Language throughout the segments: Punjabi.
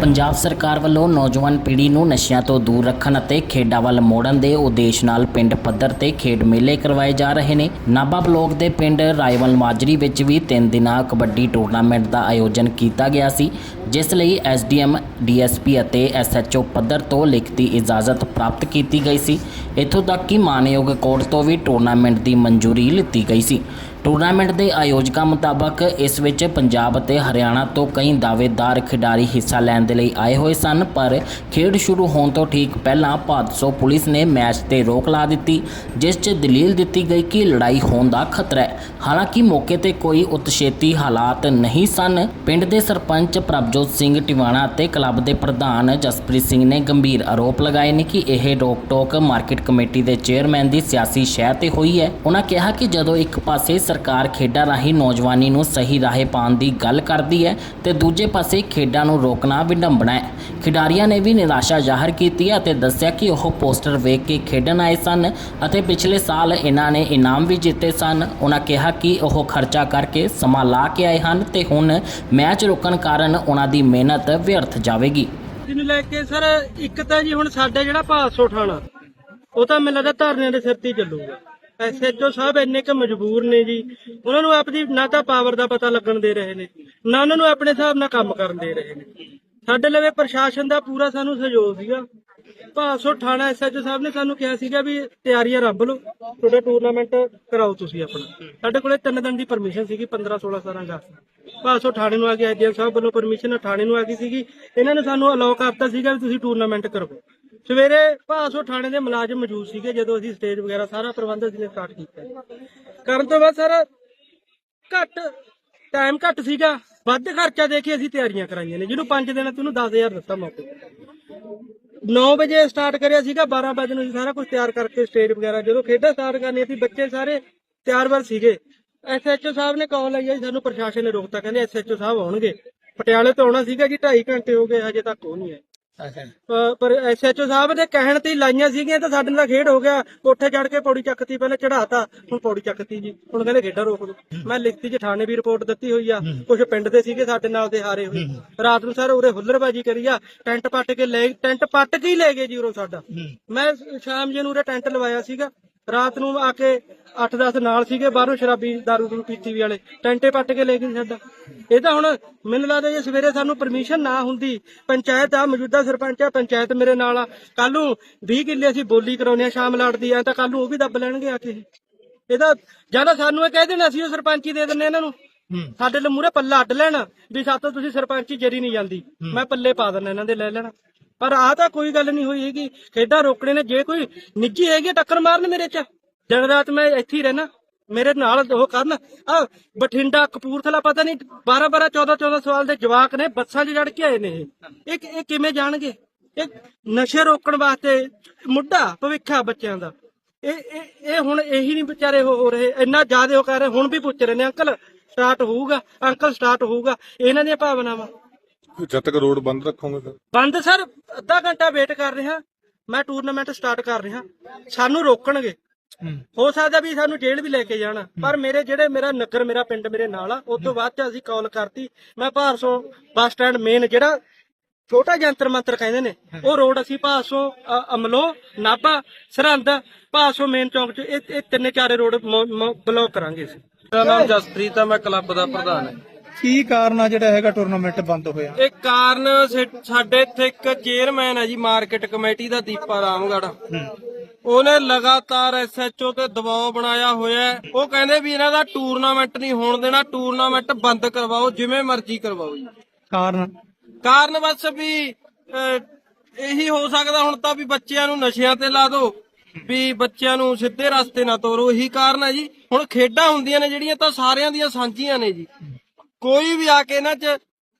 ਪੰਜਾਬ ਸਰਕਾਰ ਵੱਲੋਂ ਨੌਜਵਾਨ ਪੀੜ੍ਹੀ ਨੂੰ ਨਸ਼ਿਆਂ ਤੋਂ ਦੂਰ ਰੱਖਣ ਅਤੇ ਖੇਡਾਂ ਵੱਲ ਮੋੜਨ ਦੇ ਉਦੇਸ਼ ਨਾਲ ਪਿੰਡ ਪੱਧਰ ਤੇ ਖੇਡ ਮੇਲੇ ਕਰਵਾਏ ਜਾ ਰਹੇ ਨੇ। ਨਾਭਾ ਬਲੋਕ ਦੇ ਪਿੰਡ ਰਾਇਵਲ ਮਾਜਰੀ ਵਿੱਚ ਵੀ ਤਿੰਨ ਦਿਨਾਂ ਕਬੱਡੀ ਟੂਰਨਾਮੈਂਟ ਦਾ ਆਯੋਜਨ ਕੀਤਾ ਗਿਆ ਸੀ, ਜਿਸ ਲਈ ਐਸਡੀਐਮ ਡੀਐਸਪੀ ਅਤੇ ਐਸਐਚਓ ਪੱਧਰ ਤੋਂ ਲਿਖਤੀ ਇਜਾਜ਼ਤ ਪ੍ਰਾਪਤ ਕੀਤੀ ਗਈ ਸੀ। ਇੱਥੋਂ ਤੱਕ ਕਿ ਮਾਨਯੋਗ ਕੋਰਟ ਤੋਂ ਵੀ ਟੂਰਨਾਮੈਂਟ ਦੀ ਮਨਜ਼ੂਰੀ ਲਿੱਤੀ ਗਈ ਸੀ। ਟੂਰਨਾਮੈਂਟ ਦੇ ਆਯੋਜਕਾਂ ਮੁਤਾਬਕ ਇਸ ਵਿੱਚ ਪੰਜਾਬ ਅਤੇ ਹਰਿਆਣਾ ਤੋਂ ਕਈ ਦਾਅਵੇਦਾਰ ਖਿਡਾਰੀ ਹਿੱਸਾ ਲੈਣ ਦੇ ਲਈ ਆਏ ਹੋਏ ਸਨ, ਪਰ ਖੇਡ ਸ਼ੁਰੂ ਹੋਣ ਤੋਂ ਠੀਕ ਪਹਿਲਾਂ ਭਾਦਸੋ ਪੁਲਿਸ ਨੇ ਮੈਚ ਤੇ ਰੋਕ ਲਾ ਦਿੱਤੀ, ਜਿਸ 'ਚ ਦਲੀਲ ਦਿੱਤੀ ਗਈ ਕਿ ਲੜਾਈ ਹੋਣ ਦਾ ਖਤਰਾ ਹੈ। ਹਾਲਾਂਕਿ ਮੌਕੇ ਤੇ ਕੋਈ ਉਤਸ਼ੇਤੀ ਹਾਲਾਤ ਨਹੀਂ ਸਨ। ਪਿੰਡ ਦੇ ਸਰਪੰਚ ਪ੍ਰਭਜੋਤ ਸਿੰਘ ਟਿਵਾਣਾ ਅਤੇ ਕਲੱਬ ਦੇ ਪ੍ਰਧਾਨ ਜਸਪ੍ਰੀਤ ਸਿੰਘ ਨੇ ਗੰਭੀਰ ਆਰੋਪ ਲਗਾਏ ਨੇ ਕਿ ਇਹ ਰੋਕ-ਟੋਕ ਮਾਰਕੀਟ ਕਮੇਟੀ ਦੇ ਚੇਅਰਮੈਨ ਦੀ ਸਿਆਸੀ ਸ਼ਹਿ ਤੇ ਹੋਈ ਹੈ। ਉਹਨਾਂ ਕਿਹਾ ਕਿ ਜਦੋਂ ਇੱਕ ਪਾਸੇ ਸਰਕਾਰ ਖੇਡਾਂ ਰਾਹੀਂ ਨੌਜਵਾਨੀ ਨੂੰ ਸਹੀ ਰਾਹੇ ਪਾਉਣ ਦੀ ਗੱਲ ਕਰਦੀ ਹੈ ਤੇ ਦੂਜੇ ਪਾਸੇ ਖੇਡਾਂ ਨੂੰ ਰੋਕਣਾ ਵਿਡੰਬਣਾ ਹੈ। ਖਿਡਾਰੀਆਂ ਨੇ ਵੀ ਨਿਰਾਸ਼ਾ ਜ਼ਾਹਰ ਕੀਤੀ ਅਤੇ ਦੱਸਿਆ ਕਿ ਉਹ ਪੋਸਟਰ ਵੇਖ ਕੇ ਖੇਡਣ ਆਏ ਸਨ ਅਤੇ ਪਿਛਲੇ ਸਾਲ ਇਹਨਾਂ ਨੇ ਇਨਾਮ ਵੀ ਜਿੱਤੇ ਸਨ। ਉਹਨਾਂ ਕਿਹਾ ਕਿ ਉਹ ਖਰਚਾ ਕਰਕੇ ਸਮਾਂ ਲਾ ਕੇ ਆਏ ਹਨ ਤੇ ਹੁਣ ਮੈਚ ਰੁਕਣ ਕਾਰਨ ਉਹਨਾਂ ਦੀ ਮਿਹਨਤ ਵਿਅਰਥ ਜਾਵੇਗੀ। ਨੂੰ ਲੈ ਕੇ ਸਰ ਇੱਕ ਤਾਂ ਜੀ ਹੁਣ ਸਾਡਾ ਜਿਹੜਾ ਭਾਸੋ ਠਾਣਾ ਉਹ ਤਾਂ ਮੈਨੂੰ ਲੱਗਦਾ ਧਰਨਿਆਂ ਦੇ ਸਿਰ ਤੇ ਚੱਲੂਗਾ। ਐਸਐਚਓ ਸਾਹਿਬ ਇੰਨੇ ਕੁ ਮਜਬੂਰ ਨੇ ਜੀ। ਉਹਨਾਂ ਨੂੰ ਆਪਣੀ ਨਾ ਤਾਂ ਪਾਵਰ ਦਾ ਪਤਾ ਲੱਗਣ ਦੇ ਰਹੇ ਨੇ, ਨਾ ਉਹਨਾਂ ਨੂੰ ਆਪਣੇ ਹਿਸਾਬ ਨਾਲ ਕੰਮ ਕਰਨ ਦੇ ਰਹੇ ਨੇ। ਸਾਡੇ ਲਵੇ ਪ੍ਰਸ਼ਾਸਨ ਦਾ ਪੂਰਾ ਸਾਨੂੰ ਸਹਿਯੋਗ ਸੀਗਾ। ਭਾਸੋ ਠਾਣਾ ਐਸਐਚਓ ਸਾਹਿਬ ਨੇ ਸਾਨੂੰ ਕਿਹਾ ਸੀਗਾ ਵੀ ਤਿਆਰੀਆਂ ਰੱਬ ਲਓ, ਤੁਹਾਡਾ ਟੂਰਨਾਮੈਂਟ ਕਰਾਓ ਤੁਸੀਂ ਆਪਣਾ। ਸਾਡੇ ਕੋਲੇ ਤਿੰਨ ਦਿਨ ਦੀ ਪਰਮਿਸ਼ਨ ਸੀਗੀ 15 16 17 ਅਗਸਤ ਭਾਸੋ ਠਾਣੇ ਨੂੰ ਆ ਗਿਆ ਐਡੀਐਮ ਸਾਹਿਬ ਵੱਲੋਂ ਪਰਮਿਸ਼ਨ ਠਾਣੇ ਨੂੰ ਆ ਗਈ ਸੀਗੀ। ਇਹਨਾਂ ਨੇ ਸਾਨੂੰ ਅਲਾਉ ਕਰਤਾ ਸੀਗਾ ਵੀ ਤੁਸੀਂ ਟੂਰਨਾਮੈਂਟ ਕਰੋ ਸਵੇਰੇ ਭਾਸੋ ਥਾਣੇ ਦੇ ਮੁਲਾਜ਼ਮ ਮੌਜੂਦ ਸੀਗੇ ਜਦੋਂ ਅਸੀਂ ਸਟੇਜ ਵਗੈਰਾ ਸਾਰਾ ਪ੍ਰਬੰਧ ਅਸੀਂ ਨੇ ਸਟਾਰਟ ਕੀਤਾ। ਕਰਨ ਤੋਂ ਬਾਅਦ ਸਰ ਘੱਟ ਟਾਈਮ ਘੱਟ ਸੀਗਾ ਵੱਧ ਖਰਚਾ ਦੇ ਕੇ ਅਸੀਂ ਤਿਆਰੀਆਂ ਕਰਾਈਆਂ ਨੇ। ਜਿਹਨੂੰ 5 ਦਿਨ ਤੁਹਾਨੂੰ 10000 ਦਿੱਤਾ ਮੌਕੇ 9 ਵਜੇ ਸਟਾਰਟ ਕਰਿਆ ਸੀਗਾ 12 ਵਜੇ ਨੂੰ ਅਸੀਂ ਸਾਰਾ ਕੁਝ ਤਿਆਰ ਕਰਕੇ ਸਟੇਜ ਵਗੈਰਾ ਜਦੋਂ ਖੇਡਾਂ ਸਟਾਰਟ ਕਰਨੀਆਂ ਸੀ ਬੱਚੇ ਸਾਰੇ ਤਿਆਰ ਵਰ ਸੀਗੇ। ਐਸਐਚਓ ਸਾਹਿਬ ਨੇ ਕਾਲ ਲਈ ਆ ਜੀ, ਸਾਨੂੰ ਪ੍ਰਸ਼ਾਸਨ ਨੇ ਰੋਕਤਾ ਕਹਿੰਦੇ ਐਸਐਚਓ ਸਾਹਿਬ ਆਉਣਗੇ। ਪਟਿਆਲੇ ਤੋਂ ਆਉਣਾ ਸੀਗਾ ਜੀ 2.5 ਘੰਟੇ ਹੋ ਗਏ ਹਜੇ ਤੱਕ ਉਹ ਨਹੀਂ ਆਏ। ਪ- ਪਰ ਐਸਐਚਓ ਸਾਹਿਬ ਦੇ ਕਹਿਣ ਤੇ ਹੀ ਲਾਈਆਂ ਸੀਗੀਆਂ ਤਾਂ ਸਾਡੇ ਨਾਲ ਖੇਡ ਹੋ ਗਿਆ। ਕੋਠੇ ਚੜ ਕੇ ਪੌੜੀ ਚੱਕਤੀ ਪਹਿਲਾਂ ਚੜਾਤਾ ਹੁਣ ਪੌੜੀ ਚੱਕਤੀ ਜੀ। ਹੁਣ ਕਹਿੰਦੇ ਖੇਡਾਂ ਰੋਕ ਦੋ। ਮੈਂ ਲਿਖਤੀ ਚ ਥਾਣੇ ਵੀ ਰਿਪੋਰਟ ਦਿੱਤੀ ਹੋਈ ਆ। ਕੁਝ ਪਿੰਡ ਦੇ ਸੀਗੇ ਸਾਡੇ ਨਾਲ ਦੇ ਹਾਰੇ ਹੋਏ। ਰਾਤ ਨੂੰ ਸਰ ਉਰੇ ਹੁੱਲੜਬਾਜੀ ਕਰੀ ਆ। ਟੈਂਟ ਪੱਟ ਕੇ ਲੈ ਟੈਂਟ ਪੱਟ ਕੇ ਹੀ ਲੈ ਗਏ ਜੀ ਉਰੋਂ ਸਾਡਾ। ਮੈਂ ਸ਼ਾਮ ਜੀ ਨੂੰ ਉਰੇ ਟੈਂਟ ਲਵਾਇਆ ਸੀਗਾ। ਰਾਤ ਨੂੰ ਆ ਕੇ 8-10 ਨਾਲ ਸੀਗੇ ਬਾਹਰੋਂ ਸ਼ਰਾਬੀ ਦਾਰੂ ਦੂਰੂ ਪੀਤੀ ਵੀ ਵਾਲੇ। ਟੈਂਟੇ ਪੱਟ ਕੇ ਲੈ ਗਏ ਸਾਡਾ। ਇਹ ਤਾਂ ਹੁਣ ਮੈਨੂੰ ਲੱਗਦਾ ਜੇ ਸਵੇਰੇ ਸਾਨੂੰ ਪਰਮਿਸ਼ਨ ਨਾ ਹੁੰਦੀ ਪੰਚਾਇਤ ਆ ਮੌਜੂਦਾ ਸਰਪੰਚ ਆ ਪੰਚਾਇਤ ਮੇਰੇ ਨਾਲ ਆ। ਕੱਲ ਨੂੰ 20 ਕਿੱਲੇ ਅਸੀਂ ਬੋਲੀ ਕਰਾਉਨੇ ਆ ਸ਼ਾਮ ਲੜਦੀ ਆ ਤਾਂ ਕੱਲ ਨੂੰ ਉਹ ਵੀ ਦੱਬ ਲੈਣਗੇ ਆ ਕੇ ਇਹਦਾ ਜ਼ਿਆਦਾ ਸਾਨੂੰ ਇਹ ਕਹਿ ਦੇਣਾ ਅਸੀਂ ਉਹ ਸਰਪੰਚੀ ਦੇ ਦਿੰਨੇ ਇਹਨਾਂ ਨੂੰ। ਸਾਡੇ ਲਈ ਮੂਰੇ ਪੱਲਾ ਅੱਡ ਲੈਣਾ ਵੀ ਸਾਤੋਂ ਤੁਸੀਂ ਸਰਪੰਚੀ ਜਰੀ ਨਹੀਂ ਜਾਂਦੀ। ਮੈਂ ਪੱਲੇ ਪਾ ਦਿੰਦਾ ਇਹਨਾਂ ਦੇ ਲੈ ਲੈਣਾ। ਪਰ ਆ ਤਾਂ ਕੋਈ ਗੱਲ ਨਹੀਂ ਹੋਈ ਹੈਗੀ। ਖੇਡਾਂ ਰੋਕਣੇ ਨੇ। ਜੇ ਕੋਈ ਨਿੱਜੀ ਹੈਗੀ ਟੱਕਰ ਮਾਰਨ ਮੇਰੇ ਚ। ਦਿਨ ਰਾਤ ਮੈਂ ਇੱਥੇ ਹੀ ਰਹਿਣਾ। ਮੇਰੇ ਨਾਲ ਉਹ ਕਰਨ। ਆ ਬਠਿੰਡਾ, ਕਪੂਰਥਲਾ, ਪਤਾ ਨਹੀਂ 12 12 14 14 ਸਾਲ ਦੇ ਜਵਾਕ ਨੇ, ਬੱਸਾਂ 'ਚ ਚੜ ਕੇ ਆਏ ਨੇ ਇਹ। ਇਹ ਕਿਵੇਂ ਜਾਣਗੇ? ਇਹ ਨਸ਼ੇ ਰੋਕਣ ਵਾਸਤੇ ਮੁੱਢਾ ਭਵਿੱਖਾ ਬੱਚਿਆਂ ਦਾ। ਇਹ ਇਹ ਇਹ ਹੁਣ ਇਹੀ ਨਹੀਂ ਵਿਚਾਰੇ ਹੋ ਹੋ ਰਹੇ। ਇੰਨਾ ਜ਼ਿਆਦਾ ਉਹ ਕਰ ਰਹੇ। ਹੁਣ ਵੀ ਪੁੱਛ ਰਹੇ ਨੇ, ਅੰਕਲ ਸਟਾਰਟ ਹੋਊਗਾ। ਅੰਕਲ ਸਟਾਰਟ ਹੋਊਗਾ। ਇਹਨਾਂ ਦੀਆਂ ਭਾਵਨਾਵਾਂ। ਜਦ ਤੱਕ ਰੋਡ ਬੰਦ ਰੱਖੋਗੇ ਫਿਰ? ਬੰਦ ਸਰ ਅੱਧਾ ਘੰਟਾ ਵੇਟ ਕਰ ਰਿਹਾ। ਮੈਂ ਟੂਰਨਾਮੈਂਟ ਸਟਾਰਟ ਕਰ ਰਿਹਾ। ਸਾਨੂੰ ਰੋਕਣਗੇ। ਹੋ। ਸਕਦਾ ਵੀ ਸਾਨੂੰ ਜੇਲ੍ਹ ਵੀ ਲੈ ਕੇ ਜਾਣਾ। ਪਰ ਮੇਰੇ ਜਿਹੜੇ ਮੇਰਾ ਨਗਰ ਮੇਰਾ ਪਿੰਡ ਮੇਰੇ ਨਾਲ ਆ ਉਸ ਤੋਂ ਬਾਅਦ ਚ ਅਸੀਂ ਕਾਲ ਕਰਤੀ। ਮੈਂ ਭਾਰਸੋਂ ਬੱਸ ਸਟੈਂਡ ਮੇਨ ਜਿਹੜਾ ਛੋਟਾ ਜੰਤਰ ਮੰਤਰ ਕਹਿੰਦੇ ਨੇ ਉਹ ਰੋਡ ਅਸੀਂ ਭਾਸੋਂ ਅਮਲੋ ਨਾਭਾ ਸਰਹੰਦ ਭਾਸੋਂ ਮੇਨ ਚੌਂਕ ਚ ਇਹ ਇਹ ਤਿੰਨੇ ਚਾਰੇ ਰੋਡ ਬਲੌਕ ਕਰਾਂਗੇ ਅਸੀਂ। ਮੇਰਾ ਨਾਮ ਜਸਪ੍ਰੀਤ ਆ ਮੈਂ ਕਲੱਬ ਦਾ ਪ੍ਰਧਾਨ ਹਾਂ। ਕੀ ਕਾਰਨ ਆ ਜਿਹੜਾ ਹੈਗਾ ਟੂਰਨਾਮੈਂਟ ਬੰਦ ਹੋਇਆ? ਇਹ ਕਾਰਨ ਸੇ- ਸਾਡੇ ਇੱਥੇ ਇੱਕ ਚੇਅਰਮੈਨ ਹੈ ਜੀ ਮਾਰਕੀਟ ਕਮੇਟੀ ਦਾ ਦੀਪਾ ਰਾਮਗੜ। ਉਹਨੇ ਲਗਾਤਾਰ ਐਸਐਚਓ ਤੇ ਦਬਾਅ ਬਣਾਇਆ ਹੋਇਆ ਹੈ। ਉਹ ਕਹਿੰਦੇ ਵੀ ਇਹਨਾਂ ਦਾ ਟੂਰਨਾਮੈਂਟ ਨਹੀਂ ਹੋਣ ਦੇਣਾ ਟੂਰਨਾਮੈਂਟ ਬੰਦ ਕਰਵਾਓ ਜਿਵੇਂ ਮਰਜ਼ੀ ਕਰਵਾਓ ਜੀ। ਕਾਰਨ? ਕਾਰਨ ਬਸ ਵੀ ਅਹ, ਇਹੀ ਹੋ ਸਕਦਾ ਹੁਣ ਤਾਂ ਵੀ ਬੱਚਿਆਂ ਨੂੰ ਨਸ਼ਿਆਂ ਤੇ ਲਾ ਦਿਓ ਵੀ ਬੱਚਿਆਂ ਨੂੰ ਸਿੱਧੇ ਰਸਤੇ ਨਾ ਤੋਰੋ ਇਹੀ ਕਾਰਨ ਹੈ ਜੀ। ਹੁਣ ਖੇਡਾਂ ਹੁੰਦੀਆਂ ਨੇ ਜਿਹੜੀਆਂ ਤਾਂ ਸਾਰਿਆਂ ਦੀਆਂ ਸਾਂਝੀਆਂ ਨੇ ਜੀ। ਕੋਈ ਵੀ ਆ ਕੇ ਇਹਨਾਂ 'ਚ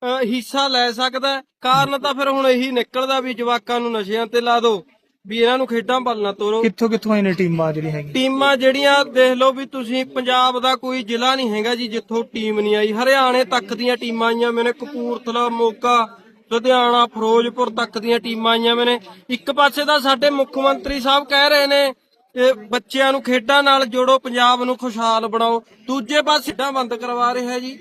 ਅਹ, ਹਿੱਸਾ ਲੈ ਸਕਦਾ ਹੈ। ਕਾਰਨ ਤਾਂ ਫਿਰ ਹੁਣ ਇਹੀ ਨਿਕਲਦਾ ਵੀ ਜਵਾਕਾਂ ਨੂੰ ਨਸ਼ਿਆਂ ਤੇ ਲਾ ਦਿਓ ਵੀ ਇਹਨਾਂ ਨੂੰ ਖੇਡਾਂ ਵੱਲ ਨਾ ਤੋਰੋ। ਕਿੱਥੋਂ ਕਿੱਥੋਂ ਆਏ ਨੇ ਟੀਮਾਂ ਜਿਹੜੀ ਹੈਗੀ ਟੀਮਾਂ ਜਿਹੜੀਆਂ ਦੇਖ ਲਓ ਵੀ ਤੁਸੀਂ ਪੰਜਾਬ ਦਾ ਕੋਈ ਜ਼ਿਲ੍ਹਾ ਨਹੀਂ ਹੈਗਾ ਜੀ ਜਿੱਥੋਂ ਟੀਮ ਨਹੀਂ ਆਈ। ਹਰਿਆਣੇ ਤੱਕ ਦੀਆਂ ਟੀਮਾਂ ਆਈਆਂ ਮੈਨੇ ਕਪੂਰਥਲਾ ਮੋਗਾ ਲੁਧਿਆਣਾ ਫਿਰੋਜ਼ਪੁਰ ਤੱਕ ਦੀਆਂ ਟੀਮਾਂ ਆਈਆਂ ਮੈਨੇ। ਇੱਕ ਪਾਸੇ ਤਾਂ ਸਾਡੇ ਮੁੱਖ ਮੰਤਰੀ ਸਾਹਿਬ ਕਹਿ ਰਹੇ ਨੇ ਇਹ ਬੱਚਿਆਂ ਨੂੰ ਖੇਡਾਂ ਨਾਲ ਜੋੜੋ ਪੰਜਾਬ ਨੂੰ ਖੁਸ਼ਹਾਲ ਬਣਾਓ। ਦੂਜੇ ਪਾਸੇ ਖੇਡਾਂ ਬੰਦ ਕਰਵਾ ਰਿਹਾ ਜੀ।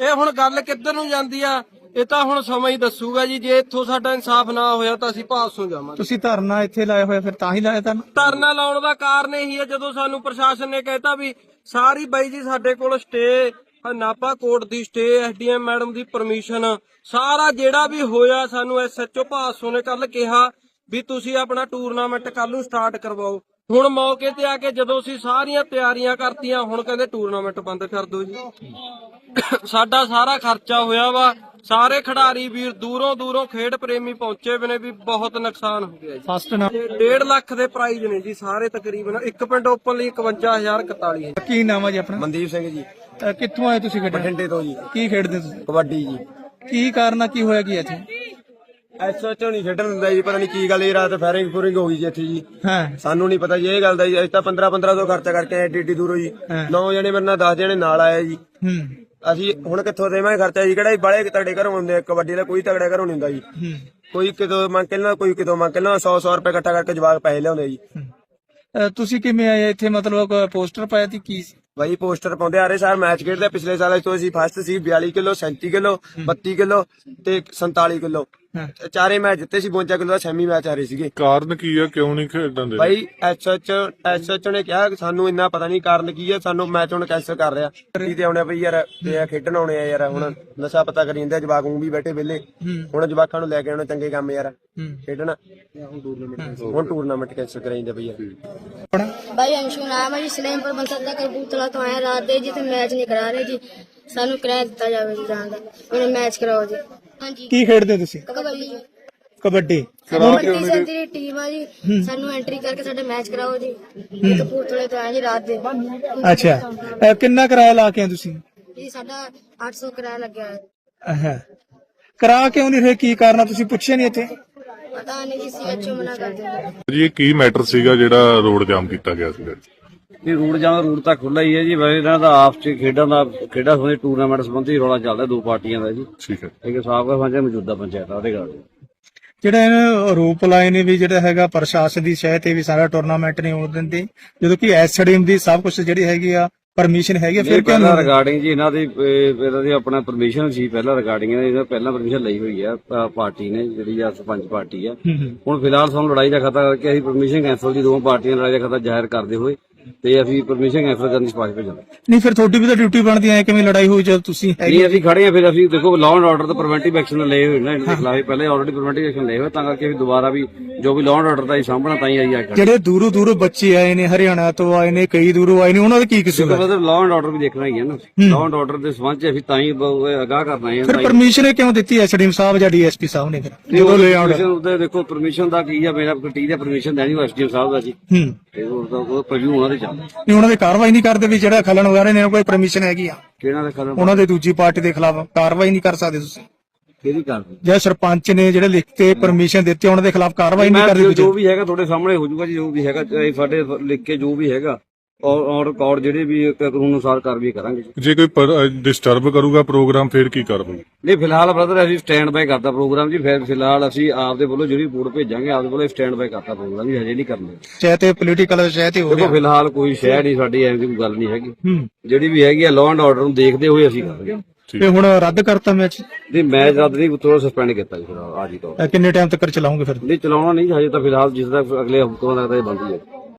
ਇਹ ਹੁਣ ਗੱਲ ਕਿੱਧਰ ਨੂੰ ਜਾਂਦੀ ਆ? ਇਹ ਤਾਂ ਹੁਣ ਸਮਾਂ ਹੀ ਦੱਸੂਗਾ ਜੀ ਜੇ ਇੱਥੋਂ ਸਾਡਾ ਇਨਸਾਫ ਨਾ ਹੋਇਆ ਤਾਂ ਅਸੀਂ ਭਾਸੋਂ ਜਾਵਾਂਗੇ। ਤੁਸੀਂ ਧਰਨਾ ਇੱਥੇ ਲਾਇਆ ਹੋਇਆ ਫਿਰ ਤਾਂ ਹੀ ਲਾਇਆ ਤਾਂ ਧਰਨਾ ਲਾਉਣ ਦਾ ਕਾਰਨ ਇਹੀ ਹੈ ਜਦੋਂ ਸਾਨੂੰ ਪ੍ਰਸ਼ਾਸਨ ਨੇ ਕਹਿਤਾ ਵੀ ਸਾਰੀ ਬਾਈ ਜੀ ਸਾਡੇ ਕੋਲ ਸਟੇ ਨਾਪਾ ਕੋਰਟ ਦੀ ਸਟੇ ਐਸਡੀਐਮ ਮੈਡਮ ਦੀ ਪਰਮਿਸ਼ਨ ਸਾਰਾ ਜਿਹੜਾ ਵੀ ਹੋਇਆ ਸਾਨੂੰ ਐਸਐਚਓ ਭਾਸੋ ਨੇ ਕੱਲ ਕਿਹਾ ਵੀ ਤੁਸੀਂ ਆਪਣਾ ਟੂਰਨਾਮੈਂਟ ਕੱਲ ਨੂੰ ਸਟਾਰਟ ਕਰਵਾਓ। ਹੁਣ ਮੌਕੇ ਤੇ ਆ ਕੇ ਜਦੋਂ ਅਸੀਂ ਸਾਰੀਆਂ ਤਿਆਰੀਆਂ ਕਰਤੀਆਂ ਹੁਣ ਕਹਿੰਦੇ ਟੂਰਨਾਮੈਂਟ ਬੰਦ ਕਰ ਦਿਓ ਜੀ। ਸਾਡਾ ਸਾਰਾ ਖਰਚਾ ਹੋਇਆ ਵਾ। ਸਾਰੇ ਖਿਡਾਰੀ ਵੀਰ ਦੂਰੋਂ ਦੂਰੋਂ ਖੇਡ ਪ੍ਰੇਮੀ ਪਹੁੰਚੇ ਵੀ ਨੇ ਵੀ ਬਹੁਤ ਨੁਕਸਾਨ ਹੋ ਗਿਆ ਜੀ। ਫਸਟ ਨਾ। 1.5 ਲੱਖ ਦੇ ਪ੍ਰਾਈਜ਼ ਨੇ ਜੀ ਸਾਰੇ ਤਕਰੀਬਨ। ਇੱਕ ਪਿੰਡ ਓਪਨ ਲਈ 51041 ਹੈ। ਕੀ ਨਾਮ ਹੈ ਜੀ ਆਪਣਾ? ਮਨਦੀਪ ਸਿੰਘ ਜੀ। ਅਹ ਕਿੱਥੋਂ ਆਏ ਤੁਸੀਂ ਖੇਡਣ? ਬਠਿੰਡੇ ਤੋਂ ਜੀ। ਕੀ ਖੇਡਦੇ ਤੁਸੀਂ? ਕਬੱਡੀ ਜੀ। ਕੀ ਕਾਰਨ ਆ ਕੀ ਹੋਇਆ ਕੀ ਇੱਥੇ? ਐਸਐਚਓ ਨਹੀਂ ਖੇਡਣ ਦਿੰਦਾ ਜੀ ਪਤਾ ਨਹੀਂ ਕੀ ਗੱਲ ਇਹ ਰਾਤ ਫਾਇਰਿੰਗ ਫੂਰਿੰਗ ਹੋ ਗਈ ਜੀ ਇੱਥੇ ਜੀ। ਹਾਂ। ਸਾਨੂੰ ਨਹੀਂ ਪਤਾ ਜੀ ਇਹ ਗੱਲ ਦਾ ਜੀ ਅਸੀਂ ਤਾਂ 15 15 ਤੋਂ ਖਰਚਾ ਕਰਕੇ ਏਡੀ ਦੂਰੋਂ ਜੀ। ਹਾਂ। ਨੌ ਜਣੇ ਮੇਰੇ ਨਾਲ 10 ਜਣੇ ਨਾਲ ਆਏ ਜੀ। ਹੂੰ। ਅਸੀਂ ਹੁਣ ਕਿੱਥੋਂ ਦੇਵਾਂਗੇ ਖਰਚਾ ਜੀ? ਕਿਹੜਾ ਬੜੇ ਤਗੜੇ ਘਰੋਂ ਹੁੰਦੇ ਆ, ਕਬੱਡੀ ਦਾ ਕੋਈ ਤਗੜਾ ਘਰੋਂ ਨਹੀਂ ਹੁੰਦਾ ਜੀ। ਹੂੰ। ਕੋਈ ਕਿਤੋਂ ਮੰਗ ਕੇ ਲੈਣਾ ਕੋਈ ਕਿਤੋਂ ਮੰਗ ਕੇ ਲੈਣਾ 100 100 ਰੁਪਏ ਇਕੱਠਾ ਕਰਕੇ ਜਵਾਕ ਪੈਸੇ ਲਿਆਉਂਦੇ ਜੀ। ਅਹ ਤੁਸੀਂ ਕਿਵੇਂ ਆਏ ਇੱਥੇ? ਮਤਲਬ ਪੋਸਟਰ ਪਾਇਆ ਸੀ ਕੀ ਸੀ? ਬਾਈ ਪੋਸਟਰ ਪਾਉਂਦੇ ਆ ਰਹੇ ਸਾਰ ਮੈਚ ਖੇਡਦੇ ਆ। ਪਿਛਲੇ ਸਾਲ ਤੋਂ ਅਸੀਂ ਫਸਟ ਸੀ 42 ਕਿਲੋ 37 ਕਿਲੋ 32 ਕਿਲੋ ਤੇ 47 ਕਿਲੋ। ਚਾਰੇ ਮੈਚ ਜਿੱਤੇ ਸੀ 52 ਕਿਲੋ ਦਾ ਸੈਮੀ ਮੈਚ ਆ ਰਹੇ ਸੀਗੇ। ਕਾਰਨ ਕੀ ਆ ਕਿਉਂ ਨਹੀਂ ਖੇਡਣ ਦੇ ਭਾਈ ਐਸਐਚ ਐਸਐਚ ਨੇ ਕਿਹਾ ਕਿ ਸਾਨੂੰ ਇੰਨਾ ਪਤਾ ਨਹੀਂ ਕਾਰਨ ਕੀ ਆ ਸਾਨੂੰ ਮੈਚ ਹੁਣ ਕੈਨਸਲ ਕਰ ਰਿਹਾ। ਜੀ ਤੇ ਆਉਣਾ ਭਈ ਯਾਰ ਤੇ ਆ ਖੇਡਣ ਆਉਣੇ ਆ ਯਾਰ ਹੁਣ ਨਸ਼ਾ ਪਤਾ ਕਰੀ ਜਾਂਦੇ ਜਵਾਕ ਨੂੰ ਵੀ ਬੈਠੇ ਵਿਲੇ ਹੁਣ ਜਵਾਕਾਂ ਨੂੰ ਲੈ ਕੇ ਆਉਣਾ ਚੰਗੇ ਕੰਮ ਯਾਰ ਖੇਡਣਾ। ਹੁਣ ਟੂਰਨਾਮੈਂਟ ਕੈਂਸਲ ਕਰਾਈ ਜਾਂਦੇ ਭਈ ਯਾਰ। ਭਾਈ ਅੰਸ਼ੂ ਨਾਮ ਹੈ ਜੀ ਸਲੇਮਪੁਰ ਬੰਸਦਾ ਕਰਬੂਤਲਾ ਤੋਂ ਆਏ ਰਾਤ ਦੇ ਜੀ ਮੈਚ ਨਹੀਂ ਕਰਾ ਰਹੇ ਜੀ। ਸਾਨੂੰ ਕਿਰਾਇਆ ਦਿੱਤਾ ਜਾਵੇ ਜੀ ਉਹਨੇ ਮੈਚ ਕਰਾਓ ਜੀ। ਹਾਂਜੀ। ਕੀ ਖੇਡਦੇ ਤੁਸੀਂ? ਕਬੱਡੀ। ਜੀ ਕਬੱਡੀ ਕਬੱਡੀ ਸਾਡੀ ਦੀ ਟੀਮ ਆ ਜੀ ਸਾਨੂੰ ਐਂਟਰੀ ਕਰਕੇ ਸਾਡੇ ਮੈਚ ਕਰਾਓ ਜੀ। ਇਹ ਕਪੂਰਥਲੇ ਤੋਂ ਆਏ ਜੀ ਰਾਤ ਦੇ। ਅੱਛਾ। ਅਹ ਕਿੰਨਾ ਕਿਰਾਇਆ ਲਾ ਕੇ ਆ ਤੁਸੀਂ? ਜੀ ਸਾਡਾ 800 ਕਿਰਾਇਆ ਲੱਗਿਆ ਹੈ। ਅਹਾਂ ਕਰਾ ਕਿਉਂ ਨਹੀਂ ਰਹੇ ਕੀ ਕਾਰਨ ਆ? ਤੁਸੀਂ ਪੁੱਛਿਆ ਨਹੀਂ ਇੱਥੇ? ਪਤਾ ਨਹੀਂ ਜੀ ਸੀਐਚਓ ਮਨਾ ਕਰਦੇ ਨੇ। ਜੀ ਇਹ ਕੀ ਮੈਟਰ ਸੀਗਾ ਜਿਹੜਾ ਰੋਡ ਜਾਮ ਕੀਤਾ ਗਿਆ ਸੀਗਾ? ਇਹ ਰੂਟ ਜਾਂ ਰੂਟ ਤਾਂ ਖੁੱਲਾ ਹੀ ਹੈ ਜੀ। ਵੈਸੇ ਇਹਨਾਂ ਦਾ ਆਪਸ ਚ ਖੇਡਾਂ ਦਾ ਖੇਡਾਂ ਸੰਬੰਧੀ ਟੂਰਨਾਮੈਂਟ ਸੰਬੰਧੀ ਰੌਲਾ ਚੱਲਦਾ ਦੋ ਪਾਰਟੀਆਂ ਦਾ ਜੀ। ਠੀਕ ਹੈ। ਇੱਕ ਸਾਬਕਾ ਪੰਚਾਇਤ ਮੌਜੂਦਾ ਪੰਚਾਇਤ ਆ ਉਹਦੇ ਗੱਲ ਜਿਹੜਾ ਇਹਨਾਂ ਆਰੋਪ ਲਾਏ ਨੇ ਵੀ ਜਿਹੜਾ ਹੈਗਾ ਪ੍ਰਸ਼ਾਸਨ ਦੀ ਸ਼ਹਿ ਤੇ ਵੀ ਸਾਰਾ ਟੂਰਨਾਮੈਂਟ ਨਹੀਂ ਹੋਣ ਦਿੰਦੇ। ਜਦੋਂ ਕਿ ਐਸਡੀਐਮ ਦੀ ਸਭ ਕੁਝ ਜਿਹੜੀ ਹੈਗੀ ਆ ਪਰਮਿਸ਼ਨ ਹੈਗੀ ਆ, ਫਿਰ ਕਿਉਂ ਪਹਿਲਾਂ ਨਹੀਂ ਰਿਗਾਰਡਿੰਗ ਜੀ ਇਹਨਾਂ ਦੀ ਇਹਨਾਂ ਦੀ ਆਪਣਾ ਪਰਮਿਸ਼ਨ ਸੀ ਪਹਿਲਾਂ ਰਿਗਾਰਡਿੰਗ ਇਹਨਾਂ ਪਹਿਲਾਂ ਪਰਮਿਸ਼ਨ ਲਈ ਹੋਈ ਆ ਪਾਰਟੀ ਨੇ ਜਿਹੜੀ ਆ ਸਰਪੰਚ ਪਾਰਟੀ ਆ। ਹੂੰ, ਹੂੰ। ਹੁਣ ਫਿਲਹਾਲ ਸਾਨੂੰ ਲੜਾਈ ਦਾ ਖਤਰਾ ਕਰਕੇ ਅਸੀਂ ਪਰਮਿਸ਼ਨ ਕੈਂਸਲ ਦੀ ਦੋਵਾਂ ਪਾਰਟੀਆਂ ਲੜਾਈ ਦਾ ਖਤਰਾ ਜ਼ਾਹਿਰ ਕਰਦੇ ਹੋਏ। ਤੇ ਅਸੀਂ ਪਰਮਿਸ਼ਨ ਕੈਂਸਲ ਕਰਨ ਦੀ ਸਿਫਾਰਿਸ਼ ਭੇਜਾਂਗੇ। ਨਹੀਂ ਫਿਰ ਤੁਹਾਡੀ ਵੀ ਤਾਂ ਡਿਊਟੀ ਬਣਦੀ ਐ ਕਿਵੇਂ ਲੜਾਈ ਹੋਈ ਜਦ ਤੁਸੀਂ ਹੈਗੇ ਨਹੀਂ ਅਸੀਂ ਖੜੇ ਆ ਫਿਰ ਅਸੀਂ ਦੇਖੋ ਲਾਅ ਐਂਡ ਆਰਡਰ ਤੇ ਪ੍ਰੀਵੈਂਟਿਵ ਐਕਸ਼ਨ ਲਏ ਹੋਏ ਨੇ ਇਹਨਾਂ ਦੇ ਖਿਲਾਫ ਪਹਿਲੇ ਆਲਰੇਡੀ ਪ੍ਰੀਵੈਂਟਿਵ ਐਕਸ਼ਨ ਲਏ ਹੋਏ ਤਾਂ ਕਰਕੇ ਅਸੀਂ ਦੁਬਾਰਾ ਵੀ ਜੋ ਵੀ ਲਾਅ ਐਂਡ ਆਰਡਰ ਦਾ ਹੀ ਸਾਹਮਣਾ ਤਾਂ ਹੀ ਆਈ ਆ ਜਿਹੜੇ ਦੂਰੋਂ ਦੂਰੋਂ ਬੱਚੇ ਆਏ ਨੇ ਹਰਿਆਣਾ ਤੋਂ ਆਏ ਨੇ ਕਈ ਦੂਰੋਂ ਆਏ ਨੇ ਉਹਨਾਂ ਦਾ ਕੀ ਹੈ? ਮਤਲਬ ਲਾਅ ਐਂਡ ਆਰਡਰ ਵੀ ਦੇਖਣਾ ਹੀ ਹੈ ਨਾ। ਲਾਅ ਐਂਡ ਆਰਡਰ ਦੇ ਸੰਬੰਧ ਚ ਅਸੀਂ ਤਾਂ ਹੀ ਬ- ਅਗਾਹ ਕਰਨਾ ਹੈ ਫਿਰ ਪਰਮਿਸ਼ਨ ਕਿਉਂ ਦਿੱਤੀ ਐਸਡੀਐਮ ਸਾਹਿਬ ਜਾਂ ਡੀਐਸਪੀ ਸਾਹਿਬ ਨੇ ਫਿਰ? ਜਦੋਂ ਲੈ ਆਉਣ ਉਹਦੇ ਦੇਖੋ ਪਰਮਿਸ਼ਨ ਦਾ ਕੀ ਆ ਮੇਰਾ ਕਟੀ ਦਾ ਪਰਮਿਸ਼ਨ ਦੇਣੀ ਐਸਡੀਐਮ ਸਾਹਿਬ ਦਾ ਜੀ। ਹੂੰ। ਤੇ ਉਹ ਪ੍ਰੀਵਿਊ ਉਹਨਾਂ ਦੇ ਚੱਲਦਾ ਨਹੀਂ ਉਹਨਾਂ ਦੇ ਕਾਰਵਾਈ ਨਹੀਂ ਕਰਦੇ ਵੀ ਜਿਹੜਾ ਖਲਣ ਰਹੇ ਨੇ ਕੋਈ ਪਰਮਿਸ਼ਨ ਹੈਗੀ ਆ। ਕਿਹਨਾਂ ਦੇ ਖਤਮ ਉਹਨਾਂ ਦੇ ਦੂਜੀ ਪਾਰਟੀ ਦੇ ਖਿਲਾਫ ਕਾਰਵਾਈ ਨਹੀਂ ਕਰ ਸਕਦੇ ਤੁਸੀਂ। ਕਿਹਦੀ ਕਰਦੇ ਜੇ ਸਰਪੰਚ ਨੇ ਜਿਹੜੇ ਲਿਖ ਕੇ ਪਰਮਿਸ਼ਨ ਦਿੱਤੀ ਉਹਨਾਂ ਦੇ ਖਿਲਾਫ ਕਾਰਵਾਈ ਨਹੀਂ ਕਰਦੇ ਜੋ- ਤੁਸੀਂ ਜੋ ਵੀ ਹੈਗਾ ਤੁਹਾਡੇ ਸਾਹਮਣੇ ਹੋ ਜਾਊਗਾ ਜੀ ਜੋ ਵੀ ਹੈਗਾ ਚਾਹੇ ਸਾਡੇ ਲਿਖ ਕੇ ਜੋ ਵੀ ਹੈਗਾ। ਔਰ ਔਰ ਰਿਕਾਰਡ ਜਿਹੜੇ ਵੀ ਕਾਨੂੰਨ ਅਨੁਸਾਰ ਕਾਰਵਾਈ ਕਰਾਂਗੇ ਜੇ। ਕੋਈ ਡਿਸਟਰਬ ਕਰੂਗਾ ਪ੍ਰੋਗਰਾਮ ਫੇਰ ਕੀ ਕਰੋਗੇ ਨਹੀਂ ਫਿਲਹਾਲ ਬ੍ਰਦਰ ਅਸੀਂ ਸਟੈਂਡ ਬਾਈ ਕਰਦਾ ਪ੍ਰੋਗਰਾਮ ਜੀ ਫਿਰ ਫਿਲਹਾਲ ਅਸੀਂ ਆਪਦੇ ਵੱਲੋਂ ਜਿਹੜੀ ਰਿਪੋਰਟ ਭੇਜਾਂਗੇ ਆਪਦੇ ਵੱਲੋਂ ਸਟੈਂਡ ਬਾਈ ਕਰਦਾ ਪ੍ਰੋਗਰਾਮ ਜੀ ਹਜੇ ਨਹੀਂ ਕਰਨਾ। ਚਾਹੇ ਤੇ ਪੋਲੀਟੀਕਲ ਚਾਹੇ ਤੇ ਹੋ ਦੇਖੋ ਫਿਲਹਾਲ ਕੋਈ ਸ਼ਹਿਰ ਨਹੀਂ ਸਾਡੀ ਐਵੇਂ ਦੀ ਕੋਈ ਗੱਲ ਨਹੀਂ ਹੈਗੀ। ਜਿਹੜੀ ਵੀ ਹੈਗੀ ਆ ਲਾਅ ਐਂਡ ਆਰਡਰ ਨੂੰ ਦੇਖਦੇ ਹੋਏ ਅਸੀਂ ਕਰਾਂਗੇ ਤੇ ਹੁਣ ਰੱਦ ਕਰਤਾ ਮੈਚ ਨਹੀਂ ਮੈਚ ਰੱਦ ਨਹੀਂ ਥੋੜਾ ਸਸਪੈਂਡ ਕੀਤਾ ਜੀ ਅੱਜ ਹੀ ਤੋਂ। ਕਿੰਨੇ ਟਾਈਮ ਤੱਕ ਚਲਾਉਂਗੇ ਫਿਰ? ਨਹੀਂ ਚਲਾਉਣਾ ਨਹੀਂ ਹਜੇ ਤਾਂ ਫਿਲਹਾਲ ਜਿਸ ਦਾ ਅਗਲੇ ਹੁਕਮ ਲੱਗਦਾ ਇਹ ਬੰਦ ਹੀ ਹੈ।